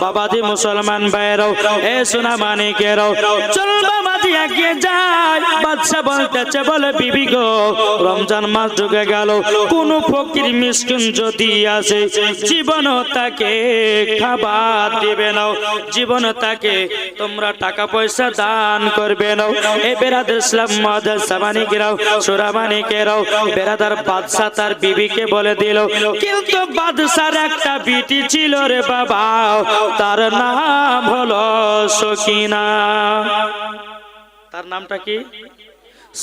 বাবাজি মুসলমান ভাইরাও এ সোনা মানিকেরাও চল রমজান মাস ঢুকে গেল। কোন ফকির মিসকিন যদি আসে জীবন তাকে খাবার দিবে নাও জীবন তাকে তোমরা টাকা পয়সা দান করবে নাও এ বেরাদ ইসলাম মাদার সামানি গেরাও সুরামানি কেরাও বেরাদার বাদশা তার বিবিকে বলে দিল কিন্তু বাদশার একটা বিটি ছিল রে বাবা। তার নাম হলো সকিনা। তার নামটা কি?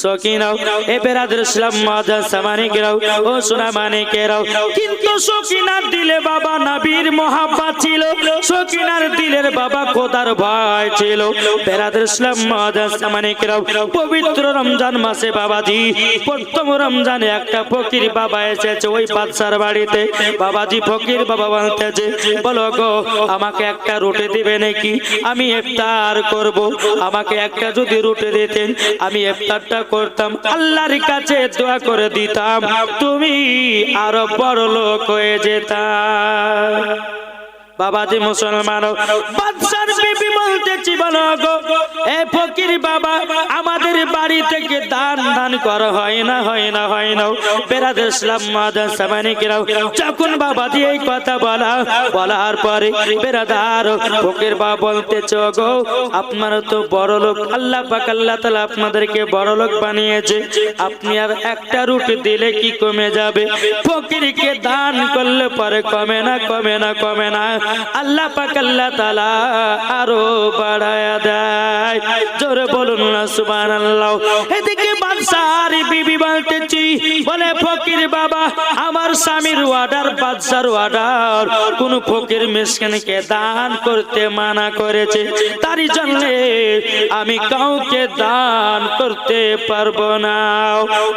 সকিনাও এ বেরাদের ইসলাম মাদার সামানি গেরাও, ও সুরামানি কেরাও। কিন্তু সকিনার দিলে বাবা নবীর মহাব্বত ছিল সকিনার দিলের বাবা খোদার ভয় ছিল। বেরাদের ইসলাম মাদার সামানি কেরাও পবিত্র রমজান মাসে বাবাজি, প্রথম রমজানে একটা ফকির বাবা এসেছে ওই বাদশার বাড়িতে। বাবাজি ফকির বাবা বলতেছে, বলো গো, আমাকে একটা রুটি দিবে নাকি? আমি ইফতার করব। আমাকে একটা যদি রুটি দিতেন, আমি ইফতারটা করতাম আল্লাহর কাছে দোয়া করে দিতাম তুমি আরও বড় লোক হয়ে যেতাম বাবাজি মুসলমান বলো গো? এ বাবা, আমাদের বাড়ি থেকে দান দান করা, হয় না হয় না হয় না। ইসলাম যখন এই কথা বলা, বলার পরে ফকির বাবা গো, আপনারা তো বড় লোক, আল্লাহ আল্লাহ তাআলা আপনাদেরকে বড় লোক বানিয়েছে। আপনি আর একটা রুটি দিলে কি কমে যাবে? ফকিরকে দান করলে পরে কমে না কমে না কমে না। আল্লাহ পাক আল্লাহ তাআলা আরও বাড়ায়া দেয়। জোরে বলুন না, সুবহানাল্লাহ। এদিকে বাদশার বিবি বলতেছি, বলে, ফকির বাবা, আমার স্বামীর অর্ডার বাদশার অর্ডার কোন ফকির মিসকিনকে দান করতে মানা করেছে। তারই জন্য আমি কাউকে দান করতে পারব না।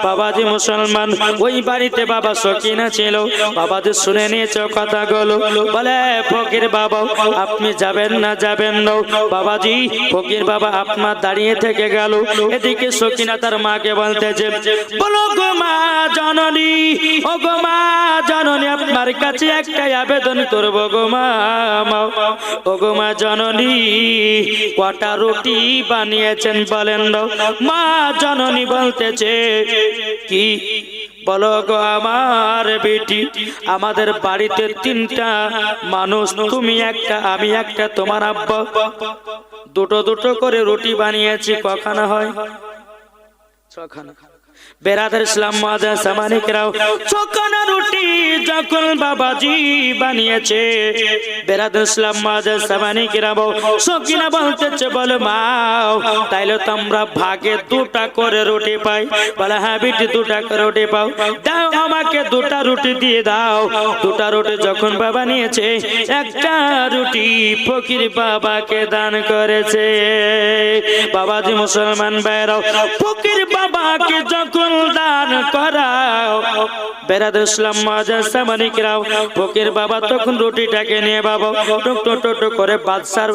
বাবাজি মুসলমান, ওই বাড়িতে বাবা সকিনা ছিল। বাবাজি শুনে নিয়েছে কথাগুলো। বলে ফকির বাবা, আপনি যাবেন না যাবেন না। বাবাজি, ফকির বাবা আপনার দাঁড়িয়ে থেকে গেল। এদিকে সকিনা তার মাকে বলতেছে, বলো গো মা জননী, ও গো মা জননী, আপনার কাছে একটাই আবেদন করব গো মা ও গো মা জননী, কটা রুটি বানিয়েছেন বলেন মা জননী বলতেছে, কি বলো গো আমার বেটি, আমাদের বাড়িতে তিনটা মানুষ, তুমি একটা, আমি একটা, তোমার আব্বা। দুটো দুটো করে রুটি বানিয়েছি, কখানা হয়? ছখানা। বেরাদার ইসলাম মাদা সামানিকরাও রুটি যখন বাবাজি বানিয়েছে, বেরাদার ইসলাম মাদা সকিনা বলতেছে, বলে মাও তাইলে তোমরা ভাগে দুটা করে রুটি পাই। বলে হ্যাঁ বিটি, দুটা করে রুটি পাও। দাও আমাকে দুটা রুটি দিয়ে দাও। দুটা রুটি যখন বাবা নিয়েছে, একটা রুটি ফকির বাবাকে দান করেছে। বাবাজি মুসলমান বাইরাও ফকির বাবাকে যখন দান করাও। বেরাদ ইসলাম মাজার সামানিকরাও ফকির বাবা তখন রুটিটাকে নিয়ে বাবা টুক টুক টুক করে বাদশার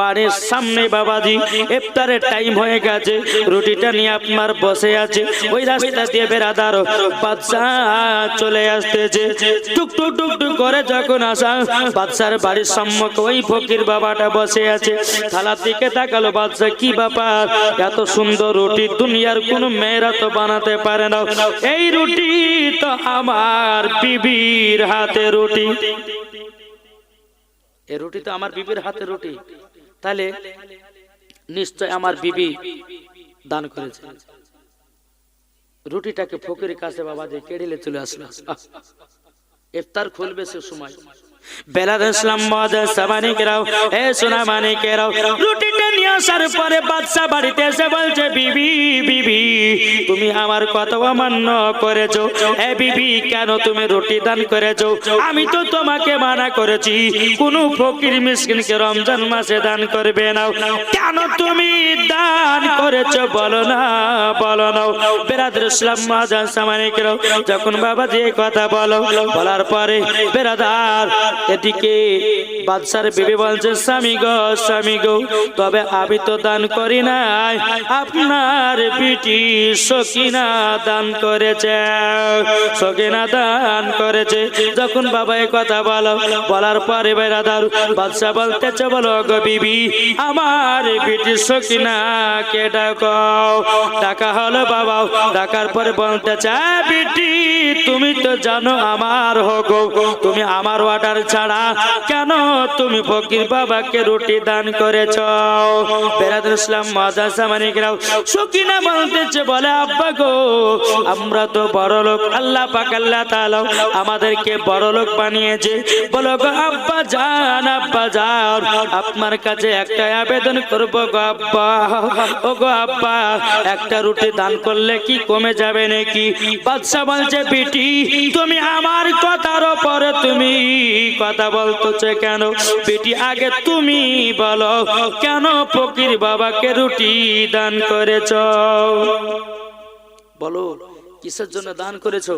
বাড়ির সামনে বাবাজি, ইফতারের টাইম হয়ে গেছে, রুটিটা নিয়ে আপনার বসে আছে। ওই রাস্তা দিয়ে বেরাদার বাদশা চলে আসতেছে। টুক টুক টুক টুক করে যখন আসা, বাদশার বাড়ির সম্মুখে ওই ফকির বাবাটা বসে আছে। থালার দিকে তাকালো বাদশা কি ব্যাপার? এত সুন্দর রুটি দুনিয়ার কোন মেয়েরা তো বানাতে পারে না। এই রুটি তো আমার বিবির হাতে রুটি। এ রুটি তো আমার বিবির হাতে রুটি। তাহলে নিশ্চয় আমার বিবি দান করেছে। রুটিটাকে ফকির কাছে বাবা দিয়ে কেড়েলে চলে আসলো। ইফতার খুলবে সে সময়। এ সোনা পরে বাদশা বাড়িতে এসে বলছে, বিবি বিবি, তুমি আমার কত অমান্য করেছ। এ বিবি, কেন তুমি রুটি দান করেছ? আমি তো তোমাকে মানা করেছি। কোন ফকির মিসকিনকে রমজান মাসে দান করবে না। কেন তুমি দান করেছ? বলো না বলো না। বেরাদর ইসলাম মাজান সামানি কেরাও যখন বাবা যে কথা বলো, বলার পরে বেরাদার এদিকে বাদশার বেবি বলছে স্বামী গো স্বামী গো তবে আমি তো দান করি নাই। আপনার বিটি সকিনা দান করেছে সকিনা দান করেছে। যখন বাবা কথা বলো বলার পরে বেড়াদার বাদশা বলতেছে বলো গো বিবি আমার বিটি সকিনা কে ডাকাও ডাকা হলো বাবা ডাকার পরে বলতেছে "আ, বিটি তুমি তো জানো আমার হোক তুমি আমার অর্ডার ছাড়া কেন তুমি ফকির বাবাকে রুটি দান করেছ? বেরাদুল ইসলাম, মাদ্রাসা মানিকরাও সকিনা বলতেছে, বলে, আব্বা গো, আমরা তো বড় লোক আল্লাহ পাক, আল্লাহ তাআলা আমাদেরকে বড় লোক বানিয়েছে। বলো গো, আব্বা জান আব্বা জান আপনার কাছে একটা আবেদন করব গো, আব্বা। ও গো, আব্বা, একটা রুটি দান করলে কি কমে যাবে নাকি? বাদশা বলছে, বেটি, তুমি আমার কথার ওপরে তুমি কথা বলতেছে কেন? বেটি, আগে তুমি বলো, কেন ফকির বাবাকে রুটি দান করেছ? বলো, কিসের জন্য দান করেছ?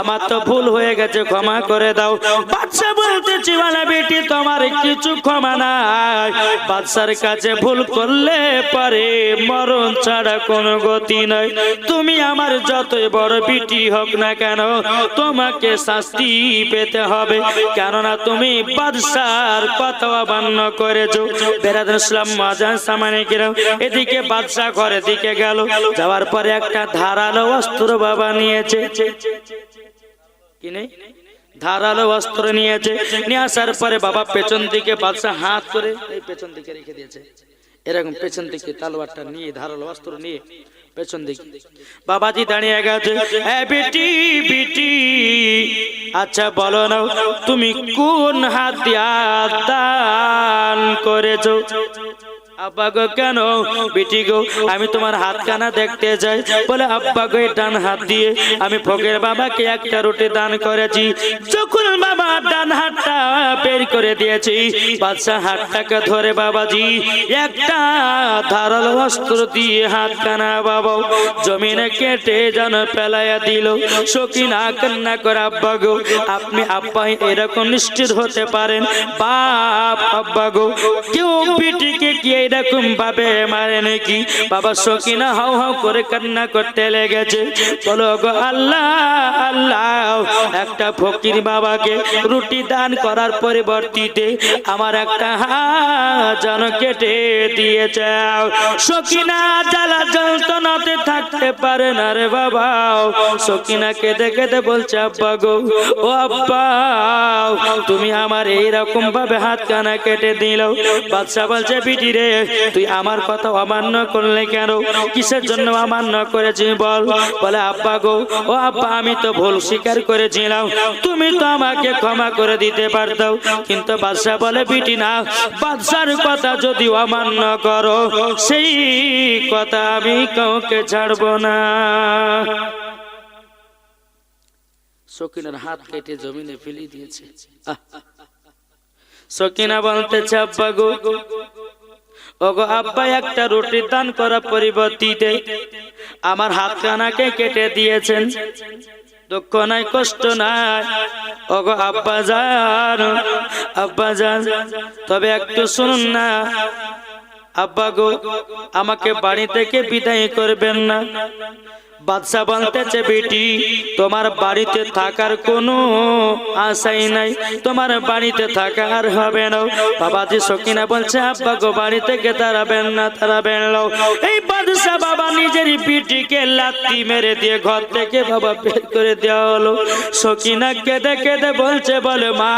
আমার তো ভুল হয়ে গেছে, ক্ষমা করে দাও। বাচ্চা বলতেছি বলে বেটি, তোমার কিছু ক্ষমা নাই। বাচ্চার কাছে ভুল করলে পারে মরণ ছাড়া কোনো গতি নাই। তুমি আমার যতই বড় বিটি হোক না কেন, তোমাকে শাস্তি পেতে হবে। কেননা তুমি বাদশার কথা অমান্য করেছ। বেরাদুল ইসলাম মাজান সামানে কিরাম এদিকে বাদশা ঘরে দিকে গেল। যাওয়ার পরে একটা ধারালো অস্ত্র বাবা নিয়েছে। কি নেই ধারালো অস্ত্র নিয়েছে। নিয়ে আসার পরে বাবা পেছন দিকে বাদশা হাত করে এই পেছন দিকে রেখে দিয়েছে। এরকম পেছন দিকে তালোয়ারটা নিয়ে ধারালো অস্ত্র নিয়ে পেছন দিকে। বাবাজি দাঁড়িয়ে গেছে। এ বিটি বিটি আচ্ছা বলো না, তুমি কোন হাত দান করেছ? আব্বা গো, কেন? বেটি গো, আমি তোমার হাত কানা দেখতে যাই। বলে, আব্বা গো ডান হাত দিয়ে আমি ফকের বাবাকে একটা রুটি দান করেছি। যখন বাবা ডান হাতটা বের করে দিয়েছি বাদশা হাতটাকে ধরে, বাবাজি, একটা ধারাল অস্ত্র দিয়ে হাত কানা বাবা জমিনে কেটে যেন পেলাইয়া দিল। সকিনা কান্না করে, আব্বা গো, আপনি আব্বা এরকম নিশ্চিত হতে পারেন। বাপ, আব্বা গো, কেউ পিটিকে কি এরকম ভাবে মারে নাকি? বাবা সকিনা হাও হাও করে কান্না করতে লেগেছে। বলো গো আল্লাহ আল্লাহ, একটা ফকির বাবাকে রুটি দান করার পরিবর্তিতে আমার একটা হাত যেন কেটে দিয়েছে। সকিনা জ্বালা যন্ত্রণাতে থাকতে পারে না রে বাবা। সকিনা কেঁদে কেঁদে বলছে, আব্বা গো, ও আব্বা, তুমি আমার এইরকম ভাবে হাত কানা কেটে দিল। বাদশা বলছে, বিটি রে তুই আমার কথা অমান্য করলে কেন? কিসের জন্য অমান্য করেছি বল? বলে আব্বা গো ও আব্বা আমি তো ভুল স্বীকার করেছিলাম। তুমি তো আমাকে ক্ষমা করে দিতে পারতাও কিন্তু বাদশা বলে বিটি না বাদশার কথা যদি অমান্য করো সেই কথা আমি কাউকে ছাড়বো না। সকিনার হাত কেটে জমিনে ফেলে দিয়েছে। সকিনা বলতেছে আব্বা গো ওগো আব্বা, একটা রুটি দান করা পরিবর্তিতে আমার হাত কানাকে কেটে দিয়েছেন। দুঃখ নাই, কষ্ট নাই। ওগো আব্বা যান আব্বা যান, তবে একটু শুনুন না। আব্বা গো, আমাকে বাড়ি থেকে বিদায় করবেন না। বাদশা বলতেছে, বেটি, তোমার বাড়িতে থাকার কোনো আশাই নাই। তোমার বাড়িতে থাকা আর হবে না। বাবাজি সকিনা বলছে, আব্বা গো বাড়ি থেকে তারাবেন না? তারাবেন না। এই বাদশা বাবা নিজের পিটিকে লাত্তি মেরে দিয়ে ঘর থেকে বাবা বের করে দেওয়া হলো। সকিনা কেঁদে কেঁদে বলছে, বলে, মা,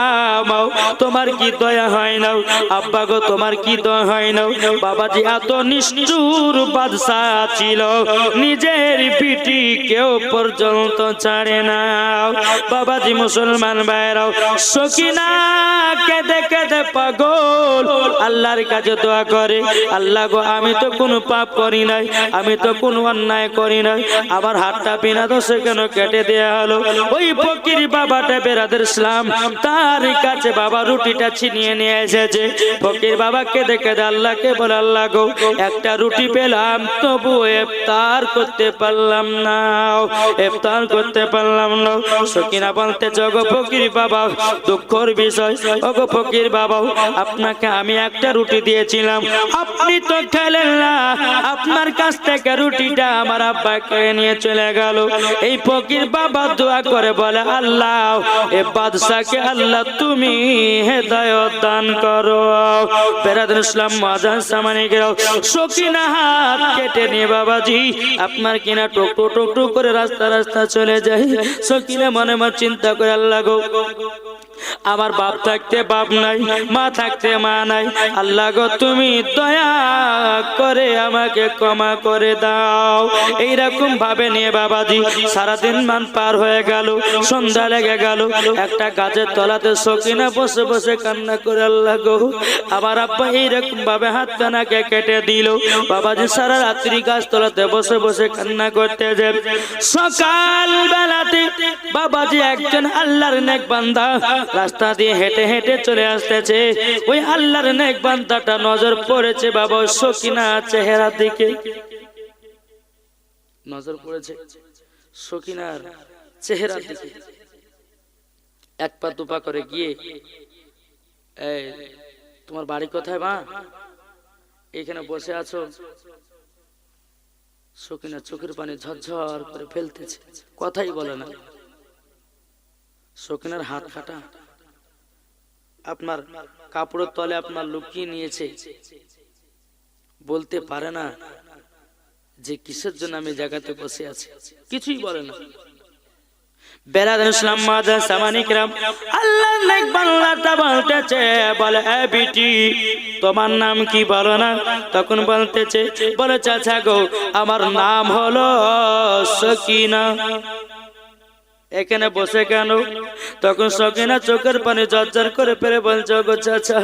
মাও, তোমার কি দয়া হয় না? আব্বা গো, তোমার কি দয়া হয় না? বাবাজি এত নিষ্ঠুর বাদশা ছিল। নিজের বিটি কেউ পর্যন্ত ছাড়ে না। বাবাজি মুসলমান ভাইরাও, সকিনা কেঁদে কেঁদে পাগল। আল্লাহর কাছে দোয়া করে, আল্লাহ গো, আমি তো কোনো পাপ করি নাই, আমি তো কোনো অন্যায় করি নাই। আমার হাতটা বিনা দোষে কেন কেটে দেয়া হলো? ওই ফকির বাবাটা বেরাদের ইসলাম তার কাছে বাবা রুটিটা ছিনিয়ে নিয়ে এসেছে। ফকির বাবা কেঁদে কেঁদে আল্লাহকে বলে, আল্লাহ গো, একটা রুটি পেলাম তবু ইফতার করতে পারলাম না। ইফতার করতে পারলাম না। সকিনা বলতে জগ ফকির বাবা, দুঃখর বিষয়। ওগো ফকির বাবা, আপনাকে আমি একটা রুটি দিয়েছিলাম। আপনি তো খেলেন না। আপনার কাছ থেকে রুটিটা আমার আব্বা কেড়ে নিয়ে চলে গেল। এই ফকির বাবা দোয়া করে বলে, আল্লাহ, এ বাদশাকে আল্লাহ তুমি হেদায়ত দান করো। বেরাদুল ইসলাম মাজান সামানি গেরাও সকিনা হাত কেটে নিয়ে, বাবাজি, আপনার কিনা টুক টুক টুক টুক করে রাস্তা রাস্তা চলে যাই। সকিনা মনে মনে চিন্তা করে, আল্লাহ গো আমার বাপ থাকতে বাপ নাই, মা থাকতে মা নাই। আল্লাহ গো, তুমি দয়া করে আমাকে ক্ষমা করে দাও। এইরকম ভাবে নিয়ে বাবাজি সারাদিন মান পার হয়ে গেল, সন্ধ্যা লেগে গেল। একটা গাছের তলাতে সকিনা বসে বসে কান্না করে আল্লাহ গো, আমার আব্বা এইরকম ভাবে হাত কানাকে কেটে দিল। বাবাজি সারা রাত্রি গাছ তলাতে বসে বসে কান্না করতে যে সকাল বেলাতে বাবাজি একজন আল্লাহর নেক বান্দা। রাস্তা দিয়ে হেঁটে হেঁটে চলে আসতেছে। ওই আল্লাহর নেক বান্দাটা নজর পড়েছে বাবা, সকিনা চেহারার দিকে। নজর পড়েছে সকিনার চেহারার দিকে। এক পা দুপা করে গিয়ে, এই, তোমার বাড়ি কোথায় মা? এখানে বসে আছো? সকিনা চোখের পানি ঝরঝর করে ফেলতেছে। কথাই বলে না। সকিনার হাত কাটা আপনার কাপড়ের তলে আপনার লুকিয়ে নিয়েছে। বলতে পারে না যে কিসের জন্য আমি জায়গাতে বসে আছি। কিছুই বলে না। বেরাদ ইসলাম মাদা সামানিকরাম আল্লাহ নেক বাংলাটা বলতেছে বলে, এ বিটি, তোমার নাম কি বলো না? তখন বলতেছে, বলে, চাচা গো, আমার নাম হলো সকিনা। এখানে বসে কেন? তখন সকিনা চোখের পানি জর্জর করে পেরে বলছো গো চাচা,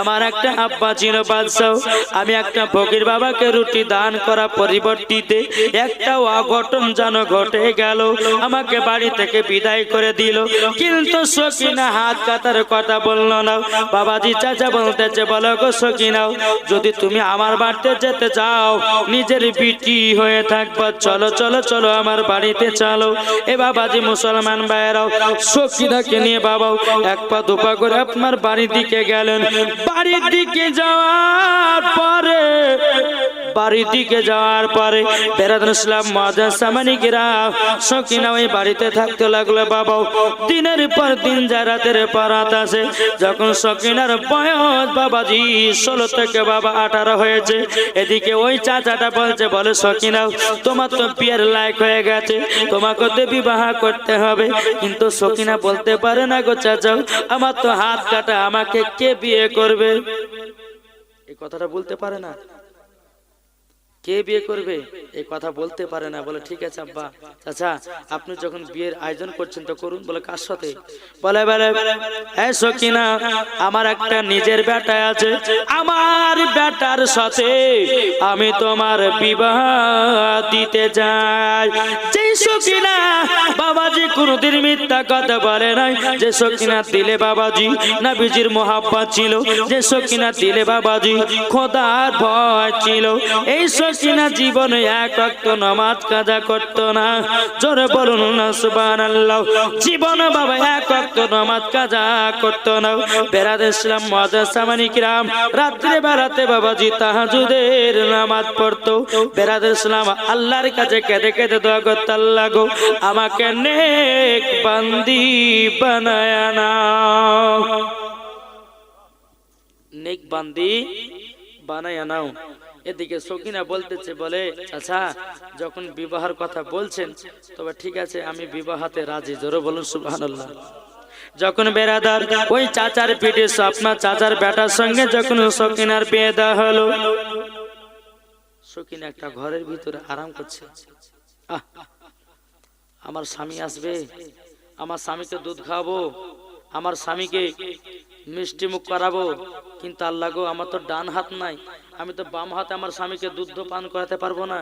আমার একটা আব্বা ছিল বাদশাহ। আমি একটা ফকির বাবাকে রুটি দান করা পরিবর্তিতে একটা অঘটন যেন ঘটে গেল। আমাকে বাড়ি থেকে বিদায় করে দিল। কিন্তু সকিনা হাত কাতার কথা বলল না। বাবাজি চাচা বলতেছে, বলো গো সকিনাও যদি তুমি আমার বাড়িতে যেতে চাও, নিজের বিটি হয়ে থাকবা। চলো চলো চলো আমার বাড়িতে চলো। এ বাবাজি মুসলমান ভাইয়েরাও সকিনাকে নিয়ে বাবাও এক পা দুপা করে আপনার বাড়ির দিকে গেলেন। বাড়ির দিকে যাওয়ার পরে, বাড়ির দিকে যাওয়ার পরে বেরাদুল ইসলাম মজা সামানিকেরা সকিনা ওই বাড়িতে থাকতে লাগল বাবাও। দিনের পর দিন যা রাতের পর রাত আসে যখন সকিনার বয়স বাবাজি ষোলো থেকে বাবা আঠারো হয়েছে, এদিকে ওই চাচাটা বলছে, বলে সকিনাও তোমার তো বিয়ের লায়ক হয়ে গেছে, তোমাকে তো বিবাহ করতে হবে। কিন্তু সকিনা বলতে পারে না গো চাচাও, আমার তো হাত কাটা, আমাকে কে বিয়ে করবে? এই কথাটা বলতে পারে না। কে বিয়ে করবে? এই কথা বলতে পারে না। বলে, ঠিক আছে আব্বা। চাচা, আপনি যখন বিয়ের আয়োজন করছেন, তো করুন। বলে, কার সাথে? বলে বলে এই সকিনা আমার একটা নিজের বেটা আছে। আমার বেটার সাথে আমি তোমার বিবাহ দিতে যাই যে সকিনা বাবাজি কোনদিন মিথ্যা কথা বলে নাই। যে সকিনা দিলে বাবাজি, নাবিজির মোহাব্বত ছিল। যে সকিনা দিলে বাবাজি, খোদার ভয় ছিল। এই সকিনা জীবনে এক অক্ত নামাজ কাজা করত না। জোরে বলুন না সুবহানাল্লাহ। জীবন বাবা এক অক্ত নামাজ কাজা করত না। বেরাদ ইসলাম মজা সামানিকরাম রাত্রে বেড়াতে বাবাজি তাহাজুদের নামাজ পড়তো। বেরাদ ইসলাম আল্লাহর কাছে কেঁদে কেঁদে দোয়া করতে আল্লাহ গো আমাকে নেক বান্দি বানায় না নেক বান্দি বানায় নাও। এদিকে সকিনা বলতেছে, বলে আচ্ছা যখন বিবাহের কথা বলছেন, তবে ঠিক আছে, আমি বিবাহতে রাজি। জোরে বলুন, সুবহানাল্লাহ। যখন বেরাদার ওই চাচার পিঠে আপনার চাচার বেটার সঙ্গে যখন সকিনার বিয়ে দেওয়া হলো, সকিনা একটা ঘরের ভিতরে আরাম করছে। আমার স্বামী আসবে, আমার স্বামীকে দুধ খাওয়াবো আমার স্বামীকে মিষ্টি মুখ করাবো, কিন্তু আল্লাহ গো, আমার তো ডান হাত নাই। আমি তো বাম হাতে আমার স্বামীকে দুধ পান করাতে পারব না।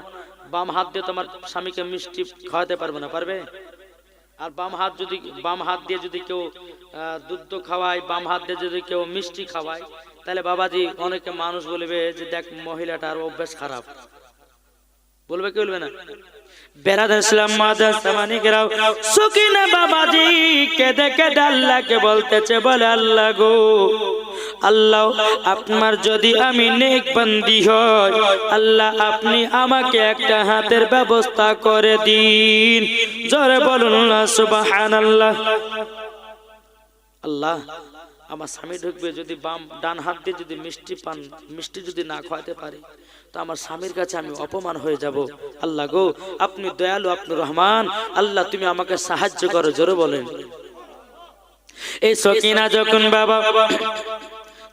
বাম হাত দিয়ে তোমার স্বামীকে মিষ্টি খাওয়াতে পারব না, পারবে? আর বাম হাত যদি, বাম হাত দিয়ে যদি কেউ দুধ খাওয়ায়, বাম হাত দিয়ে যদি কেউ মিষ্টি খাওয়ায়, তাহলে বাবাজি অনেকে মানুষ বলবে যে, দেখ, মহিলাটার অভ্যাস খারাপ। বলবে কি বলবে না? বেড়াদ ইসলাম আল্লাহকে বলতেছে, বলে, আল্লাহ গো, আল্লাহ, আপনার যদি আমি নেক বান্দি হয় আল্লাহ আপনি আমাকে একটা হাতের ব্যবস্থা করে দিন। জোরে বলুন না সুবহানাল্লাহ। আল্লাহ, আমার স্বামী ঢুকবে যদি বাম, ডান হাত দিয়ে যদি মিষ্টি পান, মিষ্টি যদি না খাওয়াতে পারে তো আমার স্বামীর কাছে আমি অপমান হয়ে যাব। আল্লাহ গো, আপনি দয়ালু, আপনি রহমান। আল্লাহ, তুমি আমাকে সাহায্য করো, জোরে বলেন। এই সকিনা যখন বাবা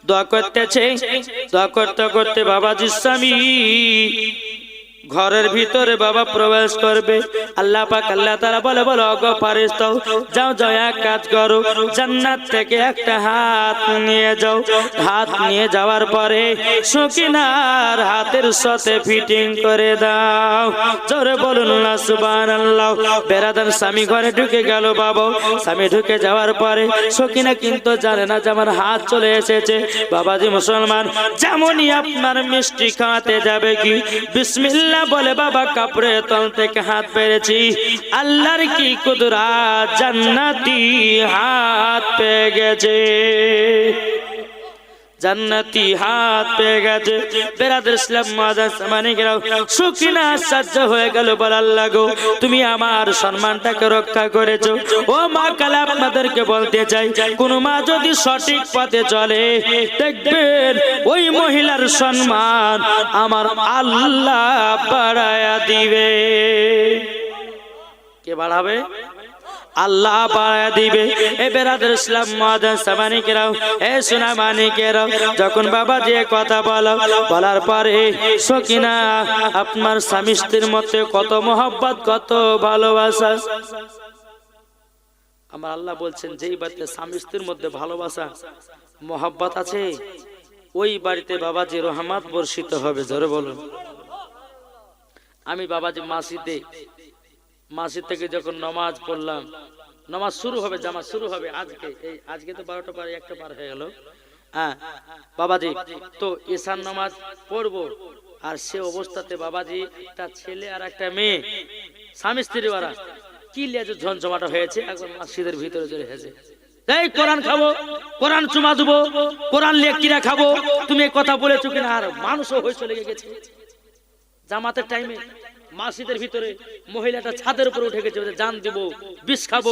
দোয়া করতেছে, দোয়া করতে করতে বাবাজির স্বামী ঘরের ভিতরে বাবা প্রবেশ করবে। আল্লাহ পাক, আল্লাহ তারা বলে, বলো অগ যাও যাও, এক কাজ করো। জান্নাত থেকে একটা হাত নিয়ে যাও। হাত নিয়ে যাওয়ার পরে সকিনার হাতের সাথে ফিটিং করে দাও। জোরে বলুন না সুবান সুবহানাল্লাহ। বেরাদার স্বামী ঘরে ঢুকে গেল বাবা। স্বামী ঢুকে যাওয়ার পরে সকিনা কিন্তু জানে না যে আমার হাত চলে এসেছে। বাবাজি মুসলমান যেমনই আপনার মিষ্টি খাওয়াতে যাবে কি? বিসমিল্লাহ বলে, বাবা, কাপড়ে তল থেকে হাত পেরেছি। আল্লাহর কি কুদরা জান্নাতি হাত পেয়ে গেছে। জান্নাতি হাত পেয়ে গেছে। বেরাদের ইসলাম মাদার সামানিকেরাও সুখিনা আশ্চর্য হয়ে গেল, বল আল্লাহ গো, তুমি আমার সম্মানটাকে রক্ষা করেছ। ও মা, কালে আপনাদেরকে বলতে চাই, কোন মা যদি সঠিক পথে চলে, দেখবেন ওই মহিলার সম্মান আমার আল্লাহ বাড়ায়া দিবে। কে বাড়াবে? আল্লাহ পাড়া দিবে। এ বেরাদের ইসলাম মাদান সামানিকেরাও, এ সোনা মানিকেরাও, যখন বাবা দিয়ে কথা বলো, বলার পরে, সকিনা, আপনার স্বামী স্ত্রীর মধ্যে কত মোহব্বত, কত ভালোবাসা। আমার আল্লাহ বলছেন, যেই বাড়িতে স্বামী স্ত্রীর মধ্যে ভালোবাসা, মোহব্বত আছে, ওই বাড়িতে বাবাজি রহমাত বর্ষিত হবে, জোরে বলুন। আমি বাবাজি মাসিতে মাসিদ থেকে যখন নমাজ পড়লাম, নমাজ শুরু হবে জামা শুরু হবে আজকে। এই আজকে তো বারোটা পার, একটা পার হয়ে গেল। হ্যাঁ বাবাজি, তো ঈশান নামাজ পড়ব, আর সে অবস্থাতে বাবাজি, একটা ছেলে আর একটা মেয়ে, স্বামী স্ত্রী বারা কি লেজে ঝনঝমাটা হয়েছে, একবার মসজিদের ভিতরে চলে এসেছে। কোরআন খাব দেবো খাব, তুমি কথা বলেছ কিনা? আর হয়ে চলে গেছে। জামাতের টাইমে মাসিদের ভিতরে মহিলাটা ছাদের উপরে উঠে গেছে জান দিব, বিষ খাব।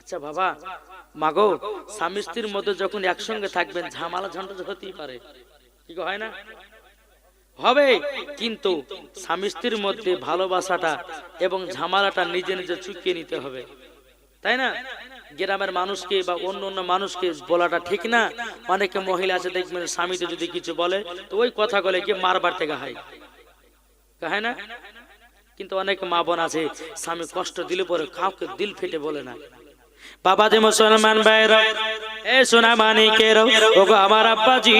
আচ্ছা বাবা, মাগো, স্বামী স্ত্রীর মধ্যে যখন একসঙ্গে থাকবেন, ঝামেলা ঝন্টা হতেই পারে। কি হয় না? হবে, কিন্তু স্বামী স্ত্রীর মধ্যে ভালোবাসাটা এবং ঝামেলাটা নিজে নিজে চুকিয়ে নিতে হবে। তাই না? গ্রামের মানুষকে বা অন্য অন্য মানুষকে বলাটা ঠিক না। অনেকে মহিলা আছে, দেখবেন স্বামীতে যদি কিছু বলে, তো ওই কথা বলে, কি মারবার থেকে হয়? হয় না? কিন্তু অনেক মা বোন আছে, স্বামী কষ্ট দিলে পরে কাউকে দিল ফেটে বলে না। বাবা যে মুসলমান ভাইরা এ সোনা মানিকের ওগো আমার আব্বাজি,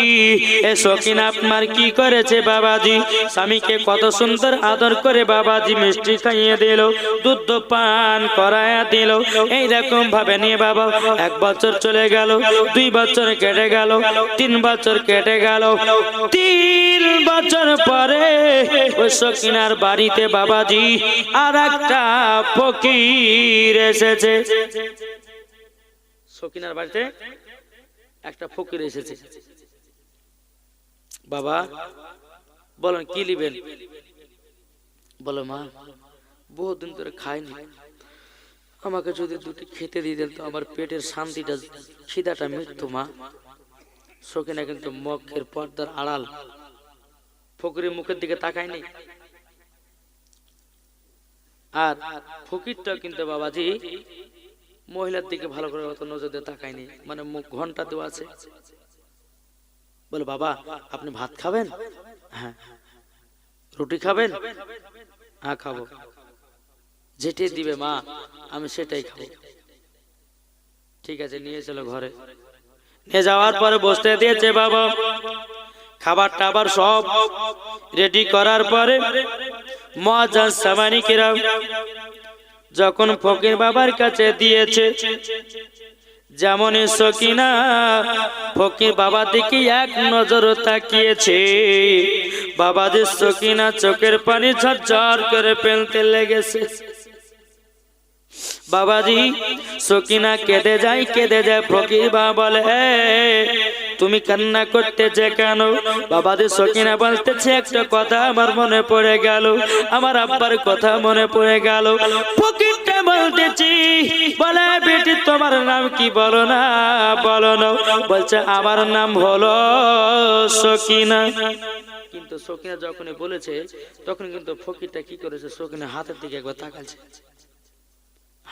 এ শকিন আপনার কি করেছে বাবাজি? স্বামীকে কত সুন্দর আদর করে বাবাজি মিষ্টি খাইয়ে দিল, দুধ পান করায়া দিল। এইরকম ভাবে নিয়ে বাবা এক বছর চলে গেল, দুই বছর কেটে গেল, তিন বছর কেটে গেল। তিন বছর পরে ওই শকিনার বাড়িতে বাবাজি আর একটা ফকির এসেছে। সকিনার বাড়িতে একটা ফকির এসেছে। বাবা, বলেন, কি লিবেন? বলো, মা বহুদিন ধরে খাইনি। আমাকে যদি দুটি খেতে দিতেন তো আমার পেটের শান্তিটা, খিদাটা মৃত্যু, মা। সকিনা কিন্তু মক্ষের পর্দার আড়াল। ফকিরের মুখের দিকে তাকায়নি। আর ফকিরটা কিন্তু বাবাজি মহিলার দিকে ভালো করে অত নজর দিয়ে তাকায়নি। মানে মুখ ঘণ্টা দেওয়া আছে। বলে, বাবা, আপনি ভাত খাবেন? হ্যাঁ। রুটি খাবেন? হ্যাঁ খাব। যেটাই দিবে মা, আমি সেটাই খাব। ঠিক আছে, নিয়ে চলো ঘরে। নিয়ে যাওয়ার পরে বসতে দিয়েছে বাবা। খাবার টাবার সব রেডি করার পরে। মজা সামানিকেরা যখন ফকির বাবার কাছে দিয়েছে, যেমন সকিনা ফকির বাবা দিকে এক নজর তাকিয়েছে। বাবাদের সকিনা চোখের পানি ঝরঝর করে ফেলতে লেগেছে। বাবাজি, সকিনা কেঁদে যায় কেঁদে যায়, ফকির বাবা বলে তুমি কান্না করতেছে কেন? বাবাদের সকিনা বলতেছে, একটা কথা আমার মনে পড়ে গেল, আমার আব্বার কথা মনে পড়ে গেল। বলে, বেটি, তোমার নাম কি বলো না বলো না। বলছে, আমার নাম হলো সকিনা। কিন্তু সকিনা যখনই বলেছে, তখন কিন্তু ফকিরটা কি করেছে সকিনা হাতের দিকে একবার তাকাচ্ছে।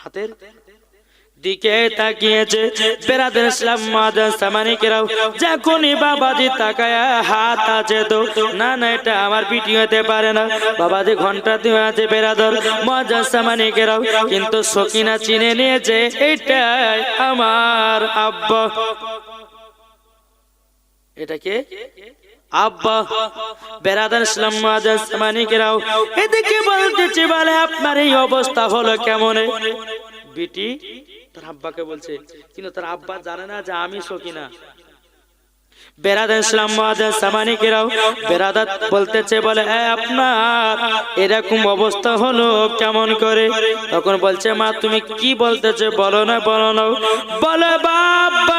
হাতের দিকে তাকিয়েছে। বেরাদের ইসলাম মাদান সামানিকেরাও যখনই বাবাজি তাকায়, হাত আছে তো? না না, এটা আমার পিটি হতে পারে না। বাবাজি, ঘণ্টা দিয়ে আছে বেরাদর মজা সামানিকেরাও কিন্তু সকিনা চিনে নিয়েছে, এটাই আমার আব্বা। এটা কে? আব্বা, বেরাদার ইসলাম মাজার সামানিকেরাও এদিকে বলতেছে, বলে, আপনার এই অবস্থা হলো কেমন? বিটি, তার আব্বাকে বলছে, কিন্তু তার আব্বা জানে না যে আমি সকিনা বেরাদার ইসলাম মাজার সামানিকেরাও বেরাদার বলতেছে বলে "এ, আপনার এরকম অবস্থা হলো কেমন করে? তখন বলছে মা তুমি কি বলতেছে বলো না বলো বলে বাবা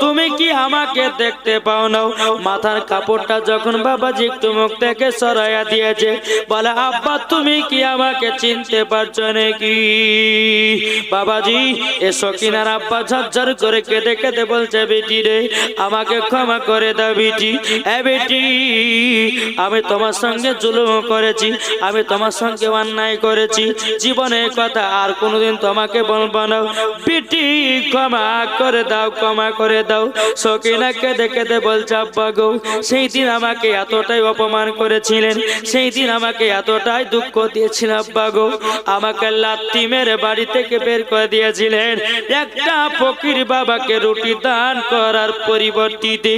তুমি কি আমাকে দেখতে পাও না? মাথার কাপড়টা যখন বাবাজি একটু মুখ থেকে সরাইয়া দিয়েছে বলে আব্বা তুমি কি আমাকে চিনতে পারছ নাকি? বাবাজি এ সকিনার আব্বা ঝরঝর করে কেঁদে কেঁদে বলছে বেটি রে আমাকে ক্ষমা করে দাও বেটি। এ বেটি, আমি তোমার সঙ্গে জুলুম করেছি, আমি তোমার সঙ্গে অন্যায় করেছি। জীবনে কথা আর কোনোদিন তোমাকে বলব না। বেটি, ক্ষমা করে দাও, ক্ষমা করে দাও। সকিনা কেঁদে কেঁদে বলছে গো, সেই দিন আমাকে এতটাই অপমান করেছিলেন, সেই দিন আমাকে এতটাই দুঃখ দিয়েছিল, আব্বা গো। আমাকে লাত্তি মেরে বাড়ি থেকে বের করে দিয়েছিলেন। একটা ফকির বাবাকে রুটি দান করার পরিবর্তিতে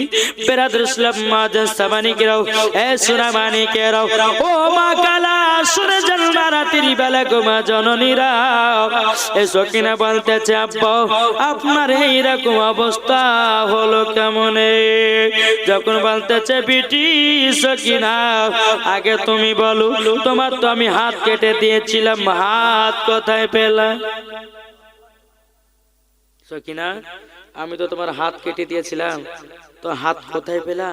বেরাদুল ইসলাম মাজান সামানিকেরাও এ সুরা মানিকেরাও ও মা কালা সুরে জন্মা রাতের বেলা গো মা জননীরা এ সকিনা বলতেছে আব্বা আপনার এইরকম অবস্থা হলো কেমনে যখন বলতেছে বিটি সকিনা আগে তুমি বলো তোমার তো আমি হাত কেটে দিয়েছিলাম হাত কোথায় পেলাম সকিনা আমি তো তোমার হাত কেটে দিয়েছিলাম। তো হাত কোথায় পেলা?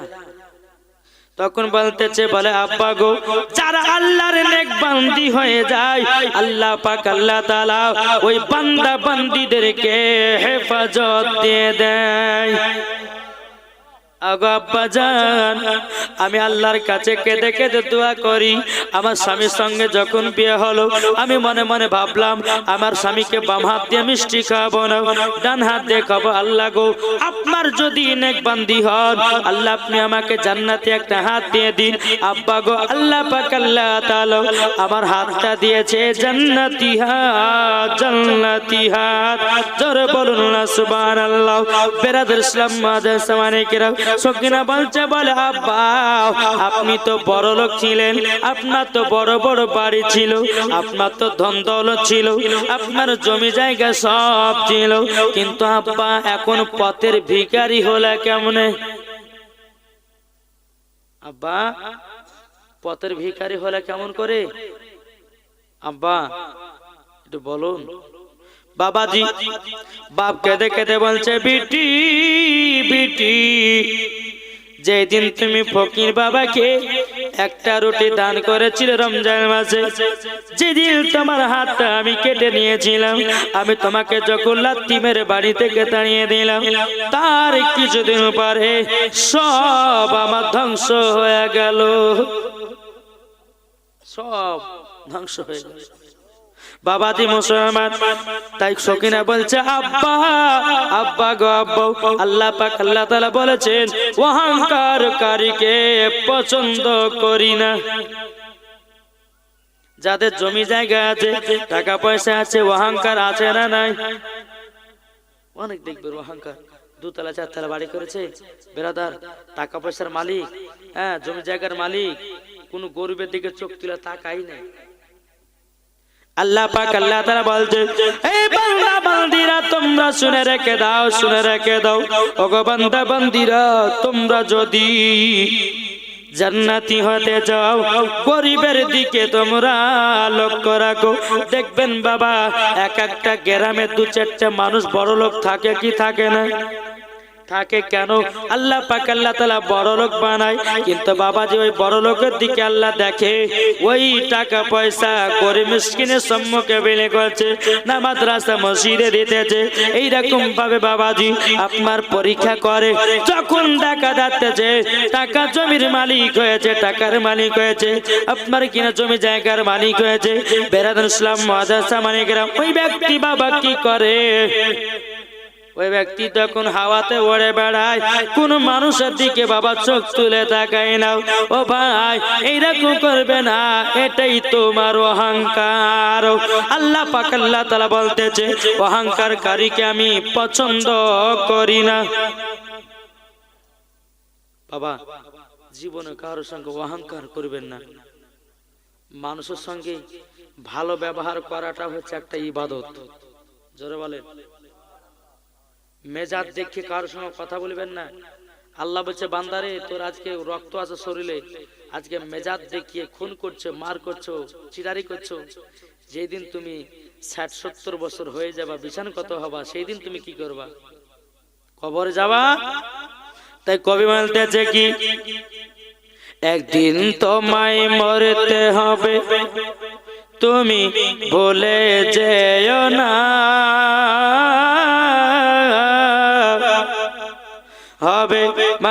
তখন বলতেছে, বলে, আব্বা গো, যারা আল্লাহর নেক বান্দি হয়ে যায়, আল্লাহ পাক, আল্লাহ তাআলা ওই বান্দা বান্দিদেরকে হেফাজত দিয়ে দেয়। আগো আব্বা আমি আল্লাহর কাছে কেঁদে কেঁদে দোয়া করি। আমার স্বামীর সঙ্গে যখন বিয়ে হলো, আমি মনে মনে ভাবলাম, আমার স্বামীকে বাম হাত দিয়ে মিষ্টি খাব না, ডান হাত দিয়ে খাব আল্লাহ গো, আপনার যদি নেক বান্দি হন, আল্লাহ আপনি আমাকে জান্নাতে একটা হাত দিয়ে দিন। আব্বা গো, আল্লাহ পাক, আল্লাহ তাআলা আমার হাতটা দিয়েছে জান্নাতি হাত জান্নাতি হাত। জোরে বলুন না সুবহানাল্লাহ। বেরাদুল ইসলাম মাদার সামানিকেরা সকিনা বলছে, বলে, আব্বা, আপনি তো বড় লোক ছিলেন। আপনার তো বড় বড় বাড়ি ছিল। আপনার তো ধন দৌলত ছিল। আপনার জমি জায়গা সব ছিল। কিন্তু আব্বা, এখন পথের ভিখারি হলে কেমনে? আব্বা, পথের ভিখারি হলে কেমন করে? আব্বা, একটু বলুন। বাবাজি, বাপ কেঁদে কেঁদে বলছে, বিটি বিটি, যেদিন তুমি ফকির বাবাকে একটা রুটি দান করেছিল রমজান মাসে, যেদিন তোমার হাতটা আমি কেটে নিয়েছিলাম, আমি তোমাকে যখন লাত্তি মেরে বাড়ি থেকে তাড়িয়ে দিলাম, তার কিছুদিন পরে সব আমার ধ্বংস হয়ে গেল। সব ধ্বংস হয়ে গেল। বাবাজি মুসলমান। তাই সকিনা বলছে, আব্বা আব্বা গো, আব্বা। আল্লাহ পাক, আল্লাহ তাআলা বলেছেন অহংকার কারীকে পছন্দ করি না। যাদের জমি জায়গা আছে, টাকা পয়সা আছে, অহংকার আছে না নাই? অনেক দেখবে অহংকার। দুতলা, চারতলা বাড়ি করেছে বেরাদার টাকা পয়সার মালিক হ্যাঁ জমি জায়গার মালিক। কোন গরিবের দিকে চোখ তুলে তাকাই নাই। আল্লাহ পাক আল্লাহ তাআলা বলছে, এই বান্দা, বান্দিরা, তোমরা শুনে রেখে দাও, শুনে রেখে দাও। ওগো বান্দা, বান্দিরা, তোমরা যদি জান্নাতি হতে যাও গরিবের দিকে তোমরা লক্ষ্য রাখো। দেখবেন বাবা, এক একটা গ্রামে দু চারটা মানুষ বড় লোক থাকে কি থাকে না? থাকে কেন? আল্লাহ পাক আল্লাহ তালা বড় লোক বানায়। কিন্তু বাবাজি ওই বড় লোকের দিকে আল্লাহ দেখে। ওই টাকা পয়সা গরিব মিসকিনের সম্মুখে বেলে করছে, না মাদ্রাসা মসজিদে দিতেছে। এইরকম ভাবে বাবাজি আপনার পরীক্ষা করে। যখন দেখা যাচ্ছে টাকা জমির মালিক হয়েছে, টাকার মালিক হয়েছে, আপনার কিনা জমি জায়গার মালিক হয়েছে বেরাদুল ইসলাম মাদ্রাসা মালিকরা, ওই ব্যক্তি বাবা কি করে? ওই ব্যক্তি তখন হাওয়াতে ওড়ে বেড়ায়, কোন মানুষের দিকে বাবা চোখ তুলে তাকায় না। ও ভাই, এইরকম করবে না, এটাই তোমার অহংকার। আল্লাহ পাক আল্লাহ তালা বলতেছে, অহংকারকারীকে আমি পছন্দ করি না। বাবা, জীবনে কারোর সঙ্গে অহংকার করবেন না। মানুষের সঙ্গে ভালো ব্যবহার করাটা হচ্ছে একটা ইবাদত। জোরে বলেন। মেজাজ দেখে কারোর সঙ্গে কথা বলবেন না। আল্লাহ বলছে, বান্দারে, তোর আজকে রক্ত আছে শরীরে। আজকে মেজাজ দেখিয়ে খুন করছ, মার করছ চিরারি করছ। যেদিন তুমি ষাট, সত্তর বছর হয়ে যাবা বিছান কত হবা সেই দিন তুমি কি করবা? কবরে যাবা? তাই কবি বলতেছে কি, একদিন তোমায় মরতে হবে। তুমি বলে যেও না।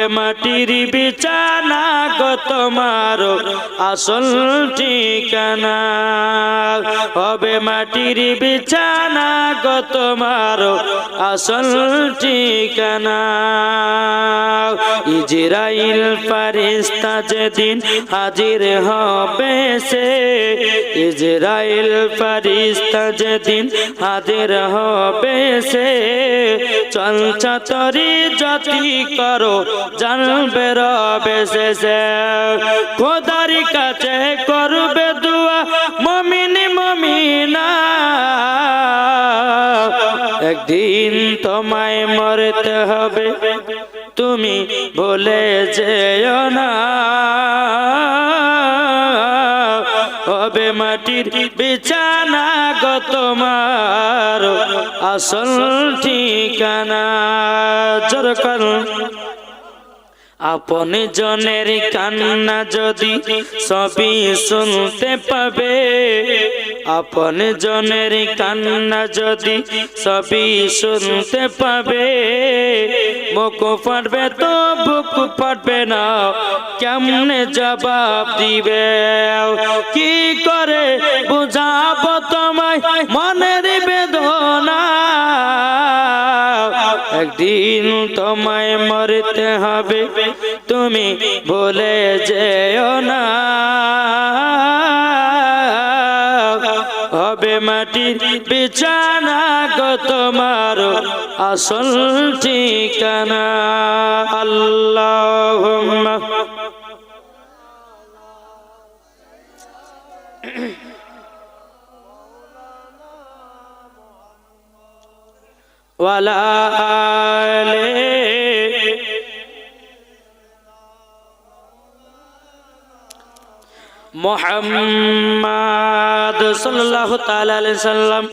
হবে মাটির বিছানা গো তোমার আসল ঠিকানা। হবে মাটির বিছানা গো তোমার আসল ঠিকানা। ইজরাইল ফারিস্তা যেদিন হাজির হবে সে ইজরাইল ফারিস্তা যেদিন হাজির হবে সে চঞ্চতরি জাতি করো, জানবে রবে শেষে খোদারি কাছে করবে দুয়া, মমিনি মমিনা। একদিন তোমায় মরতে হবে, তুমি বলে যেও না। মাটির বিছানা গত তোমার। আসল ঠিকানা জোর করুন আপন জনের কান্না যদি সবই শুনতে পাবে আপন জনের কান্না যদি সবই শুনতে পাবে, মুখ ফাটবে তো বুক ফাটবে না, কেমনে জবাব দিবে? কি করে বুঝাব তোমায় মনের বেদনা? একদিন তোমায় মরতে হবে, তুমি বলে যেও না। বিছানা গো তোমার আসল ঠিকানা। আল্লাহ ওয়ালা মোহাম্মদ সাল্লাল্লাহু তাআলা সাল্লাম